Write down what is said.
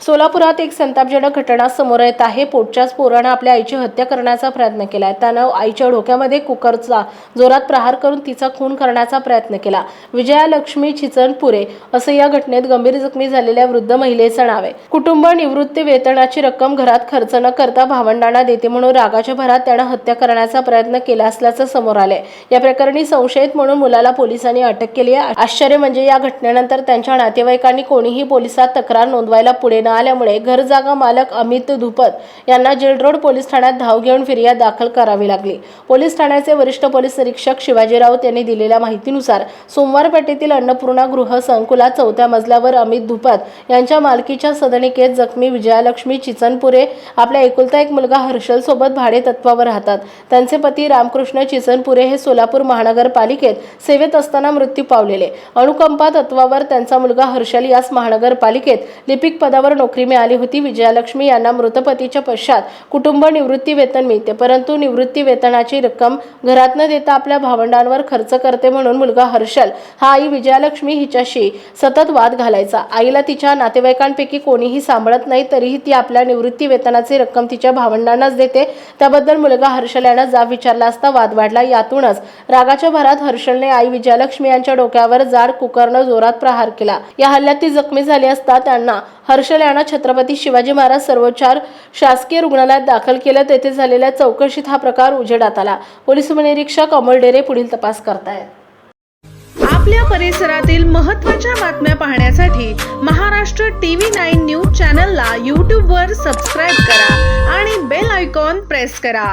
सोलापुरात एक संतापजनक घटना समोर येत आहे. पोटच्याच पोरानं आपल्या आईची हत्या करण्याचा प्रयत्न केला त्यानं आईच्या डोक्यामध्ये कुकरचा जोरात प्रहार करून तिचा खून करण्याचा प्रयत्न केला. विजया लक्ष्मी चिचनपुरे असं या घटनेत गंभीर जखमी झालेल्या वृद्ध महिलेचं नाव आहे. कुटुंब निवृत्ती वेतनाची रक्कम घरात खर्च न करता भावंडांना देते म्हणून रागाच्या भरात त्यानं हत्या करण्याचा प्रयत्न केला असल्याचं समोर आलंय. या प्रकरणी संशयित म्हणून मुलाला पोलिसांनी अटक केली आहे. आश्चर्य म्हणजे या घटनेनंतर त्यांच्या नातेवाईकांनी कोणीही पोलिसात तक्रार नोंदवायला पुढे आल्यामुळे घर जागा मालक अमित धुपत यांना जेल रोड पोलीस ठाण्यात धाव घेऊन फिर्याद दाखल करावी लागली. पोलीस ठाण्याचे वरिष्ठ पोलीस निरीक्षक शिवाजी राऊत यांनी दिलेल्या माहितीनुसार सोमवार पेठेतील अन्नपूर्णा गृह संकुलात चौथ्या मजल्यावर अमित धुपत यांच्या मालकीच्या सदनिकेत जखमी विजयालक्ष्मी चिचनपुरे आपल्या एकुलता एक मुलगा हर्षल सोबत भाडे तत्वावर राहतात. त्यांचे पती रामकृष्ण चिचनपुरे हे सोलापूर महानगरपालिकेत सेवेत असताना मृत्यू पावलेले. अनुकंपा तत्वावर त्यांचा मुलगा हर्षल यास महानगरपालिकेत लिपिक पदावर नोकरी मिळाली होती. विजयालक्ष्मी यांना मृतपतीच्या पश्चात कुटुंब निवृत्ती वेतन मिळते. परंतु निवृत्ती वेतनाची रक्कम घरात न देता आपल्या भावंडांवर खर्च करते म्हणून मुलगा हर्षल हा आई विजयालक्ष्मी हिच्याशी सतत वाद घालायचा. आईला तिच्या नातेवाईकांपैकी कोणीही सांभाळत नाही तरीही ती आपल्या निवृत्ती वेतनाची रक्कम तिच्या भावंडांनाच देते. त्याबद्दल मुलगा हर्षल यानं जाब विचारला असता वाद वाढला. यातूनच रागाच्या भरात हर्षलने आई विजयालक्ष्मी यांच्या डोक्यावर जाड कुकरनं जोरात प्रहार केला. या हल्ल्यात ती जखमी झाली असता त्यांना हर्षल यांना छत्रपती शिवाजी महाराज सर्वोच्चार शासकीय रुग्णालयात दाखल केलं तेथे झालेल्या चौकशीत हा प्रकार उजेडात आला. पोलीस उपनिरीक्षक अमोल डेरे पुढील तपास करतायत. आपल्या परिसरातील महत्त्वाच्या बातम्या पाहण्यासाठी महाराष्ट्र टीव्ही नाईन न्यूज चॅनलला यूट्यूबवर सबस्क्राईब करा आणि बेल आयकॉन प्रेस करा.